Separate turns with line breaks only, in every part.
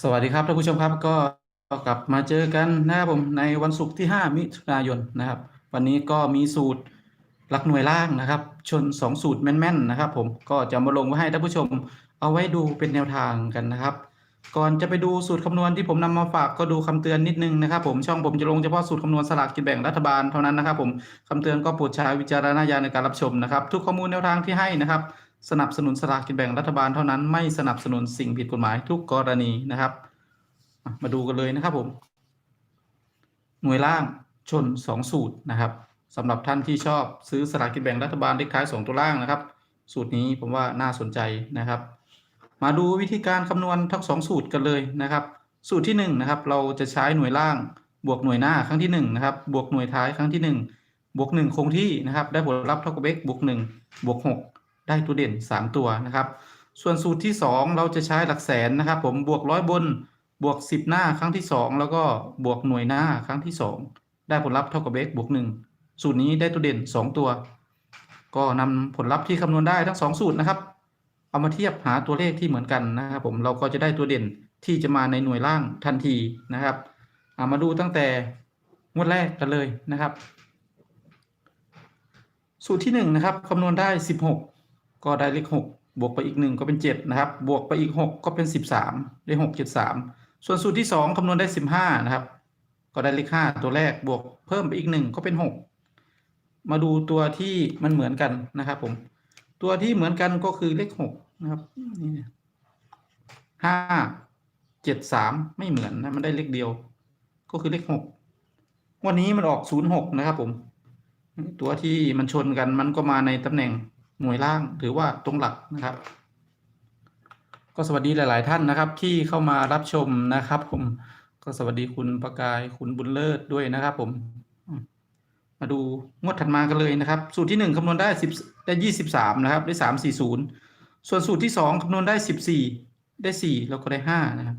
สวัสดีครับท่านผู้ชมครับก็กลับมาเจอกันนะครับผมในวันศุกร์ที่ 5 มิถุนายนนะครับ วันนี้ก็มีสูตรหลักหน่วยล่างนะครับ ชน 2 สูตรแม่นๆนะครับ ผมก็จะมาลงไว้ให้ท่านผู้ชมเอาไว้ดูเป็นแนวทางกันนะครับ ก่อนจะไปดูสูตรคำนวณที่ผมนำมาฝากก็ดูคำเตือนนิดนึงนะครับ ผมช่องผมจะลงเฉพาะสูตรคำนวณสลากกินแบ่งรัฐบาลเท่านั้นนะครับ ผมคำเตือนก็โปรดใช้วิจารณญาณในการรับชมนะครับ ทุกข้อมูลแนวทางที่ให้นะครับ สนับสนุนสลากกินแบ่งรัฐบาลเท่านั้นไม่สนับสนุนสิ่งผิดกฎหมายทุกกรณีนะครับ มาดูกันเลยนะครับผม หน่วยล่างชน 2 สูตรนะครับสำหรับท่านที่ชอบซื้อสลากกินแบ่งรัฐบาลเลขท้าย 2 ตัวล่างนะครับ สูตรนี้ผมว่าน่าสนใจนะครับ มาดูวิธีการคำนวณทั้ง 2 สูตรกันเลยนะครับ สูตรที่1นะครับเราจะใช้หน่วยล่างบวกหน่วยหน้าครั้งที่1นะครับบวกหน่วยท้ายครั้งที่ 1 บวก 1 คงที่นะครับ ได้ผลลัพธ์เท่ากับ x บวก1บวก6 ได้ตัวเด่น 3 ตัวนะครับ ส่วนสูตรที่ 2 เราจะใช้หลักแสนนะครับ ผมบวกร้อยบนบวก 10 หน้าครั้งที่ 2 แล้วก็บวกหน่วยหน้าครั้งที่ 2 ได้ผลลัพธ์เท่ากับ x บวก 1 สูตรนี้ได้ตัวเด่น 2 ตัว ก็นำผลลัพธ์ที่คำนวณได้ทั้ง 2 สูตรนะครับ เอามาเทียบหาตัวเลขที่เหมือนกันนะครับ ผมเราก็จะได้ตัวเด่นที่จะมาในหน่วยล่างทันทีนะครับเอามาดูตั้งแต่งวดแรกกันเลยนะครับ สูตรที่1นะครับคำนวณได้ 16 ก็ได้เลข6บวกไปอีก1ก็เป็น7นะครับ บวกไปอีก6ก็เป็น13ได้6 7 3ส่วนสูตรที่2คำนวณได้15นะครับ ก็ได้เลข5ตัวแรกบวกเพิ่มไปอีก1ก็เป็น6มาดูตัวที่มันเหมือนกันนะครับ ผม ตัวที่เหมือนกันก็คือเลข6นะครับนี่ห้าเจ็ดสามไม่เหมือนนะมันได้เลขเดียว ก็คือเลข6วันนี้มันออก06นะครับ ผม ตัวที่มันชนกันมันก็มาในตำแหน่ง หน่วยล่างถือว่าตรงหลักนะครับ ก็สวัสดีหลาย ๆ ท่านนะครับ ที่เข้ามารับชมนะครับ ผมก็สวัสดีคุณประกายคุณบุญเลิศด้วยนะครับผมมมาดูงวดถัดมากันเลยนะครับ สูตรที่หนึ่งคำนวณได้สิบได้ยี่สิบสามนะครับ ได้สามสี่ศูนย์ส่วนสูตรที่สองคำนวณได้สิบสี่ได้สี่แล้วก็ได้ห้านะครับ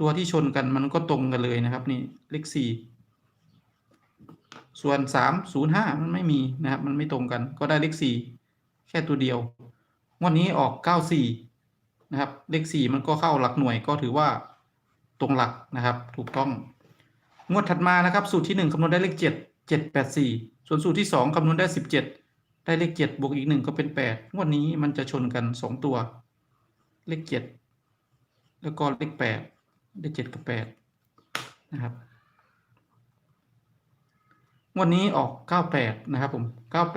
ตัวที่ชนกันมันก็ตรงกันเลยนะครับ นี่เลขสี่ส่วนสามศูนย์ห้ามันไม่มีนะครับ มันไม่ตรงกัน ก็ได้เลขสี่ แค่ตัวเดียวงวันนี้ออกเก้าสี่นะครับ เลขสี่มันก็เข้าหลักหน่วยก็ถือว่าตรงหลักนะครับ ถูกต้อง งวดถัดมานะครับ สูตรที่หนึ่งคำนวณได้เลขเจ็ดเจ็ดแปดสี่ส่วนสูตรที่สองคำนวณได้สิบเจ็ดได้เลขเจ็ดบวกอีกหนึ่งก็เป็นแปดงวดนี้มันจะชนกันสองตัว เลขเจ็ดแล้วก็เลขแปดได้เจ็ดกับแปดนะครับวันนี้ออก 98 นะครับผม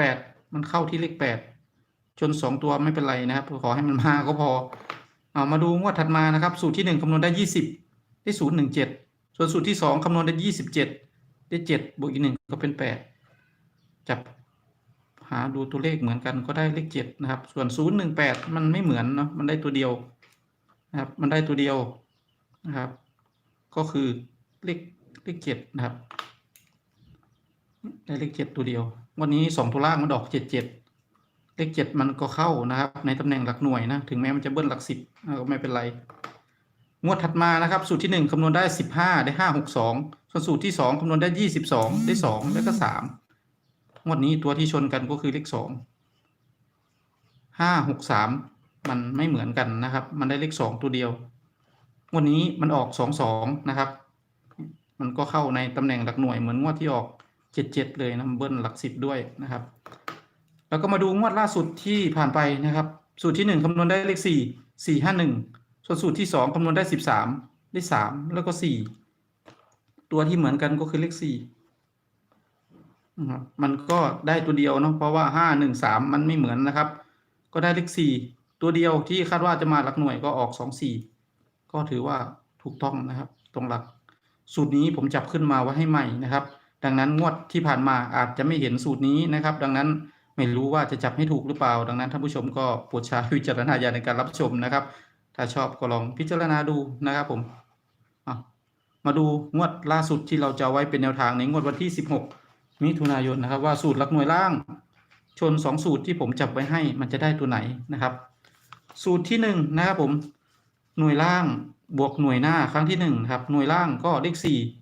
98 มันเข้าที่เลข 8 ชน2ตัวไม่เป็นไรนะครับ ขอให้มันมาก็พอ เอามาดูงวดถัดมานะครับ สูตรที่1คำนวณได้20ได้017ส่วนสูตรที่2คำนวณได้27ได้7บวกอีก1ก็เป็น8จับหาดูตัวเลขเหมือนกันก็ได้เลข7นะครับ ส่วน018มันไม่เหมือนเนาะมันได้ตัวเดียวนะครับ มันได้ตัวเดียวนะครับ ก็คือเลขเลข7นะครับ ได้เลขเจ็ดตัวเดียว วันนี้สองตัวล่างมันออกเจ็ดเจ็ด เลขเจ็ดมันก็เข้านะครับ ในตำแหน่งหลักหน่วยนะ ถึงแม้มันจะเบิ้ลหลักสิบก็ไม่เป็นไร งวดถัดมานะครับ สูตรที่หนึ่งคำนวณได้สิบห้าได้ห้าหกสองส่วนสูตรที่สองคำนวณได้ยี่สิบสองได้สองแล้วก็สามงวดนี้ตัวที่ชนกันก็คือเลขสองห้าหกสามมันไม่เหมือนกันนะครับ มันได้เลขสองตัวเดียวงวันนี้มันออกสองสองนะครับ มันก็เข้าในตำแหน่งหลักหน่วยเหมือนงวดที่ออกเจ็ดเจ็ดเลยนะเบิ้ลหลักสิบด้วยนะครับ แล้วก็มาดูงวดล่าสุดที่ผ่านไปนะครับ สูตรที่หนึ่งคำนวณได้เลขสี่สี่ห้าหนึ่งส่วนสูตรที่สองคำนวณได้สิบสามได้สามแล้วก็สี่ตัวที่เหมือนกันก็คือเลขสี่นะครับมันก็ได้ตัวเดียวเนาะเพราะว่าห้าหนึ่งสามมันไม่เหมือนนะครับ ก็ได้เลขสี่ตัวเดียวที่คาดว่าจะมาหลักหน่วยก็ออกสองสี่ก็ถือว่าถูกต้องนะครับ ตรงหลัก สูตรนี้ผมจับขึ้นมาไว้ให้ใหม่นะครับ ดังนั้นงวดที่ผ่านมาอาจจะไม่เห็นสูตรนี้นะครับ ดังนั้น ไม่รู้ว่าจะจับให้ถูกหรือเปล่า ดังนั้นท่านผู้ชมก็โปรดใช้วิจารณญาณในการรับชมนะครับ ถ้าชอบก็ลองพิจารณาดูนะครับผมอะมาดูงวดล่าสุดที่เราจะเอาไว้เป็นแนวทางในงวดวันที่ 16 มิถุนายนนะครับ ว่าสูตรหลักหน่วยล่าง ชน 2 สูตรที่ผมจับไว้ให้มันจะได้ตัวไหนนะครับ สูตรที่1นะครับผมหน่วยล่างบวกหน่วยหน้าครั้งที่1นะครับหน่วยล่างก็เลข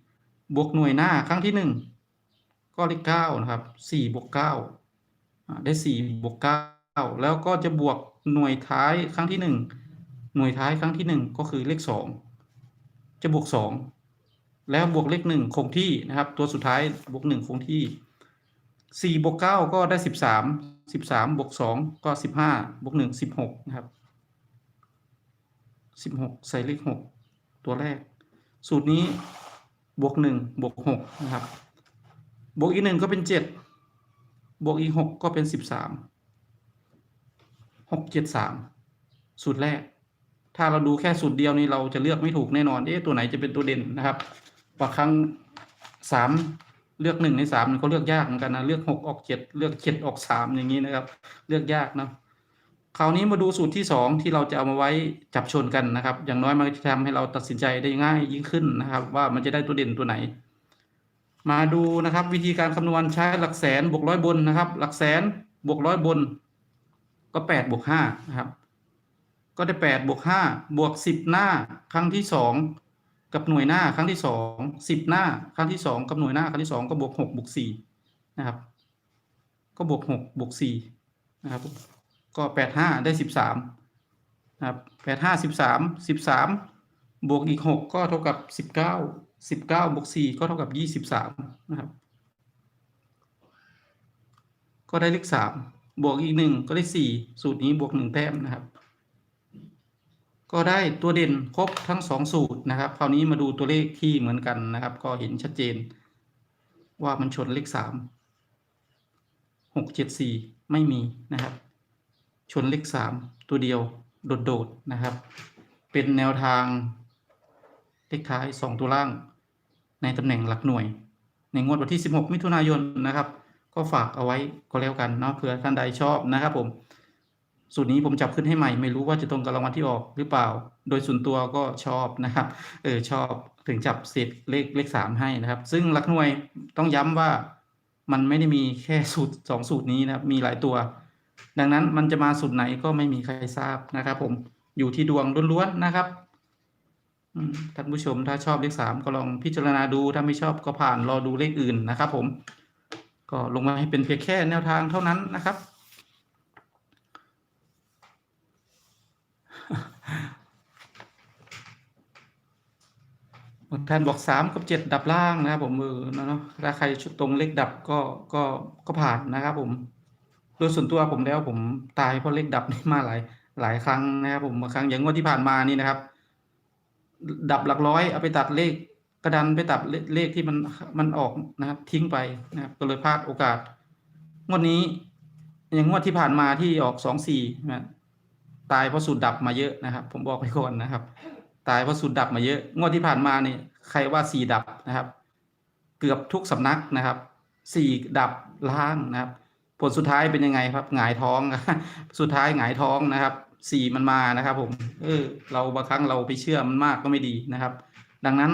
4บวกหน่วยหน้าครั้งที่หนึ่งก็เลขเก้านะครับสี่บวกเก้า ได้สี่บวกเก้าแล้วก็จะบวกหน่วยท้ายครั้งที่หนึ่งหน่วยท้ายครั้งที่หนึ่งก็คือเลขสองจะบวกสองแล้วบวกเลขหนึ่งคงที่นะครับ ตัวสุดท้ายบวกหนึ่งคงที่สี่บวกเก้าก็ได้สิบสามสิบสามบวกสองก็สิบห้าบวกหนึ่งสิบหกนะครับสิบหกใส่เลขหกตัวแรก สูตรนี้บวกหนึ่งบวกหกนะครับ บวกอีกหนึ่งก็เป็นเจ็ด บวกอีกหกก็เป็นสิบสามหกเจ็ดสามสูตรแรก ถ้าเราดูแค่สูตรเดียวนี้เราจะเลือกไม่ถูกแน่นอน เอ๊ะตัวไหนจะเป็นตัวเด่นนะครับบางครั้งสามเลือกหนึ่งในสามมันก็เลือกยากเหมือนกันนะเลือกหกออกเจ็ดเลือกเจ็ดออกสามอย่างนี้นะครับ เลือกยากเนาะคราวนี้มาดูสูตรที่สองที่เราจะเอามาไว้จับชนกันนะครับ อย่างน้อยมันจะทำให้เราตัดสินใจได้ง่ายยิ่งขึ้นนะครับ ว่ามันจะได้ตัวเด่นตัวไหน มาดูนะครับวิธีการคำนวณใช้หลักแสนบวกร้อยบนนะครับ หลักแสนบวกร้อยบน ก็แปดบวกห้านะครับ ก็ได้แปดบวกห้าบวกสิบหน้าครั้งที่สองกับหน่วยหน้าครั้งที่สองสิบหน้าครั้งที่สองกับหน่วยหน้าครั้งที่สองก็บวกหกบวกสี่นะครับ ก็บวกหกบวกสี่นะครับ ก็แปดห้าได้สิบสามนะครับแปดห้าสิบสามสิบสามบวกอีกหกก็เท่ากับสิบเก้า สิบเก้าบวกสี่ก็เท่ากับยี่สิบสามนะครับ ก็ได้เลขสามบวกอีกหนึ่งก็ได้สี่สูตรนี้บวกหนึ่งแต้มนะครับ ก็ได้ตัวเด่นครบทั้งสองสูตรนะครับ คราวนี้มาดูตัวเลขที่เหมือนกันนะครับ ก็เห็นชัดเจน ว่ามันชนเลขสามหกเจ็ดสี่ไม่มีนะครับ ชนเลขสามตัวเดียวโดดๆนะครับ เป็นแนวทางเลขท้ายสองตัวล่าง ในตำแหน่งหลักหน่วย ในงวดวันที่ 16 มิถุนายนนะครับ ก็ฝากเอาไว้ก็แล้วกันเนาะเผื่อท่านใดชอบนะครับผม สูตรนี้ผมจับขึ้นให้ใหม่ ไม่รู้ว่าจะตรงกับรางวัลที่ออกหรือเปล่า โดยส่วนตัวก็ชอบนะครับเออชอบถึงจับเศษเลขเลขสามให้นะครับ ซึ่งหลักหน่วยต้องย้ำว่ามันไม่ได้มีแค่สูตรสองสูตรนี้นะครับมีหลายตัว ดังนั้นมันจะมาสูตรไหนก็ไม่มีใครทราบนะครับ ผมอยู่ที่ดวงล้วนๆนะครับ ท่านผู้ชมถ้าชอบเลขสามก็ลองพิจารณาดูถ้าไม่ชอบก็ผ่านรอดูเลขอื่นนะครับ ผม ก็ลงมาให้เป็นเพียงแค่แนวทางเท่านั้นนะครับ ท่านบอกสามกับเจ็ดดับล่างนะครับ ผมเออเนาะถ้าใครชุดตรงเลขดับก็ก็ก็ผ่านนะครับผมโดยส่วนตัวผมแล้วผมตายเพราะเลขดับนี่มาหลายหลายครั้งนะครับผมบางครั้งอย่างงวดที่ผ่านมานี่นะครับ ดับหลักร้อยเอาไปตัดเลขกระดันไปตัดเลขที่มันมันออกนะครับ ทิ้งไปนะครับก็เลยพลาดโอกาสงวดนี้ อย่างงวดที่ผ่านมาที่ออกสองสี่นะตายเพราะสูตรดับมาเยอะนะครับ ผมบอกไปก่อนนะครับ ตายเพราะสูตรดับมาเยอะ งวดที่ผ่านมาเนี่ยใครว่าสี่ดับนะครับ เกือบทุกสำนักนะครับสี่ดับล่างนะครับ ผลสุดท้ายเป็นยังไงครับหงายท้อง สุดท้ายหงายท้องนะครับ สี่มันมานะครับ ผม เออ เราบางครั้งเราไปเชื่อมันมากก็ไม่ดีนะครับ ดังนั้น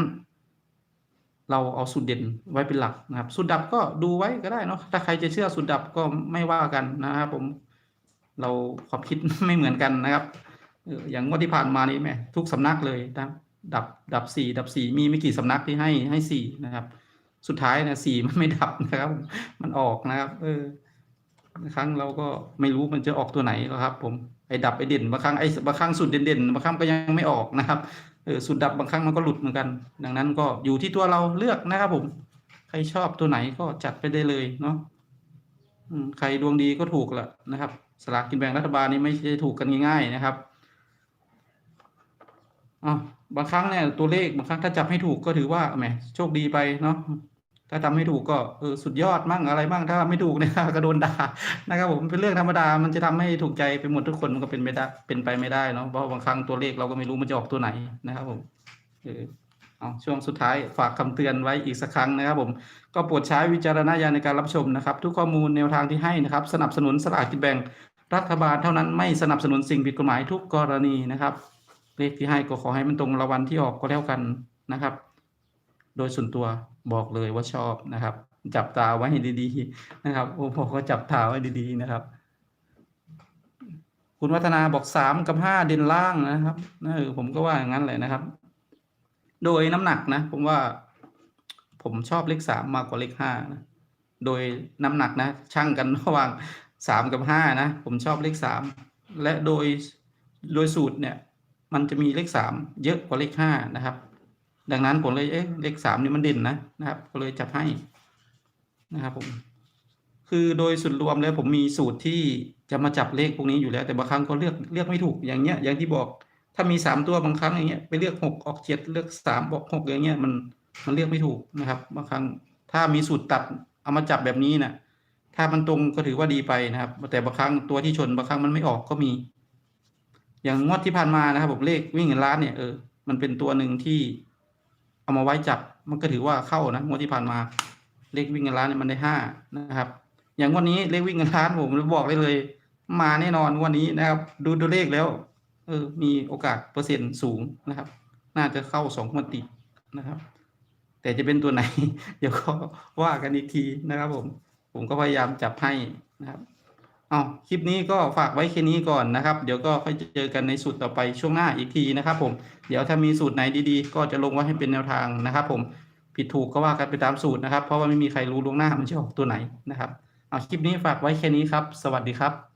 เราเอาสูตรเด่นไว้เป็นหลักนะครับสูตรดับก็ดูไว้ก็ได้เนาะถ้าใครจะเชื่อสูตรดับก็ไม่ว่ากันนะครับผม เราความคิดไม่เหมือนกันนะครับเอออย่างงวดที่ผ่านมานี่แม่ทุกสำนักเลยนะดับดับสี่ดับสี่มีไม่กี่สำนักที่ให้ให้สี่นะครับ สุดท้ายนี่ยสี่มันไม่ดับนะครับ มันออกนะครับ เออ ครั้งเราก็ไม่รู้มันจะออกตัวไหนครับ ผมไอ้ดับไอ้เด่นบางครั้งไอ้บางครั้งสุดเด่นๆบางครั้งก็ยังไม่ออกนะครับเออสุดดับบางครั้งมันก็หลุดเหมือนกัน ดังนั้นก็อยู่ที่ตัวเราเลือกนะครับ ผม ใครชอบตัวไหนก็จัดไปได้เลยเนาะใครดวงดีก็ถูกแหละนะครับสลากกินแบ่งรัฐบาลนี่ไม่ใช่ถูกกันง่าย ๆ นะครับอ๋อบางครั้งเนี่ยตัวเลขบางครั้งถ้าจับให้ถูกก็ถือว่าแหมโชคดีไปเนาะ ถ้าทำไม่ถูกก็เออสุดยอดมั่งอะไรมั่งถ้าไม่ถูกเนี่ยก็โดนด่านะครับ ผมเป็นเรื่องธรรมดามันจะทำให้ถูกใจไปหมดทุกคนมันก็เป็นไม่ได้เป็นไปไม่ได้เนาะเพราะบางครั้งตัวเลขเราก็ไม่รู้มันจะออกตัวไหนนะครับผมเออเอาช่วงสุดท้ายฝากคำเตือนไว้อีกสักครั้งนะครับ ผมก็โปรดใช้วิจารณญาณในการรับชมนะครับ ทุกข้อมูลแนวทางที่ให้นะครับ สนับสนุนสลากกินแบ่งรัฐบาลเท่านั้นไม่สนับสนุนสิ่งผิดกฎหมายทุกกรณีนะครับเลขที่ให้ก็ขอให้มันตรงรางวัลที่ออกก็แล้วกันนะครับ โดยส่วนตัวบอกเลยว่าชอบนะครับ จับตาไว้ให้ดีๆนะครับโอ้พอก็จับตาไว้ดีๆนะครับ คุณวัฒนาบอกสามกับห้าเด่นล่างนะครับเออผมก็ว่าอย่างนั้นเลยนะครับ โดยน้ำหนักนะ ผมว่า ผมชอบเลขสามมากกว่าเลขห้านะโดยน้ำหนักนะช่างกันระหว่างสามกับห้านะ ผมชอบเลขสามและโดยโดยสูตรเนี่ย มันจะมีเลขสามเยอะกว่าเลขห้านะครับ ดังนั้นผมเลยเอ๊ะเลขสามนี่มันเด่นนะนะครับ ก็เลยจับให้นะครับผม คือโดยส่วนรวมแล้วผมมีสูตรที่จะมาจับเลขพวกนี้อยู่แล้ว แต่บางครั้งก็เลือกเลือกไม่ถูกอย่างเงี้ย อย่างที่บอกถ้ามีสามตัวบางครั้งอย่างเงี้ยไปเลือกหกออกเจ็ดเลือกสามบอกหกอย่างเงี้ยมันมันเลือกไม่ถูกนะครับ บางครั้งถ้ามีสูตรตัดเอามาจับแบบนี้นะถ้ามันตรงก็ถือว่าดีไปนะครับ แต่บางครั้งตัวที่ชนบางครั้งมันไม่ออกก็มี อย่างงวดที่ผ่านมานะครับผมเลขวิ่งเงินล้านเนี่ยเออมันเป็นตัวหนึ่งที่ เอามาไว้จับมันก็ถือว่าเข้านะงวดที่ผ่านมาเลขวิ่งเงินล้านเนี่ยมันได้ห้านะครับ อย่างวันนี้เลขวิ่งเงินล้านผมบอกได้เลย มาแน่นอนวันนี้นะครับ ดูดูเลขแล้ว เออ มีโอกาสเปอร์เซ็นต์สูงนะครับ น่าจะเข้าสองงวดติดนะครับ แต่จะเป็นตัวไหน เดี๋ยวก็ว่ากันอีกทีนะครับ ผม ผมก็พยายามจับให้นะครับ เอาคลิปนี้ก็ฝากไว้แค่นี้ก่อนนะครับ เดี๋ยวก็ค่อยเจอกันในสูตรต่อไปช่วงหน้าอีกทีนะครับ ผม เดี๋ยวถ้ามีสูตรไหนดีๆ ก็จะลงไว้ให้เป็นแนวทางนะครับ ผม ผิดถูกก็ว่ากันไปตามสูตรนะครับ เพราะว่าไม่มีใครรู้ล่วงหน้ามันจะออกตัวไหนนะครับ เอาคลิปนี้ฝากไว้แค่นี้ครับ สวัสดีครับ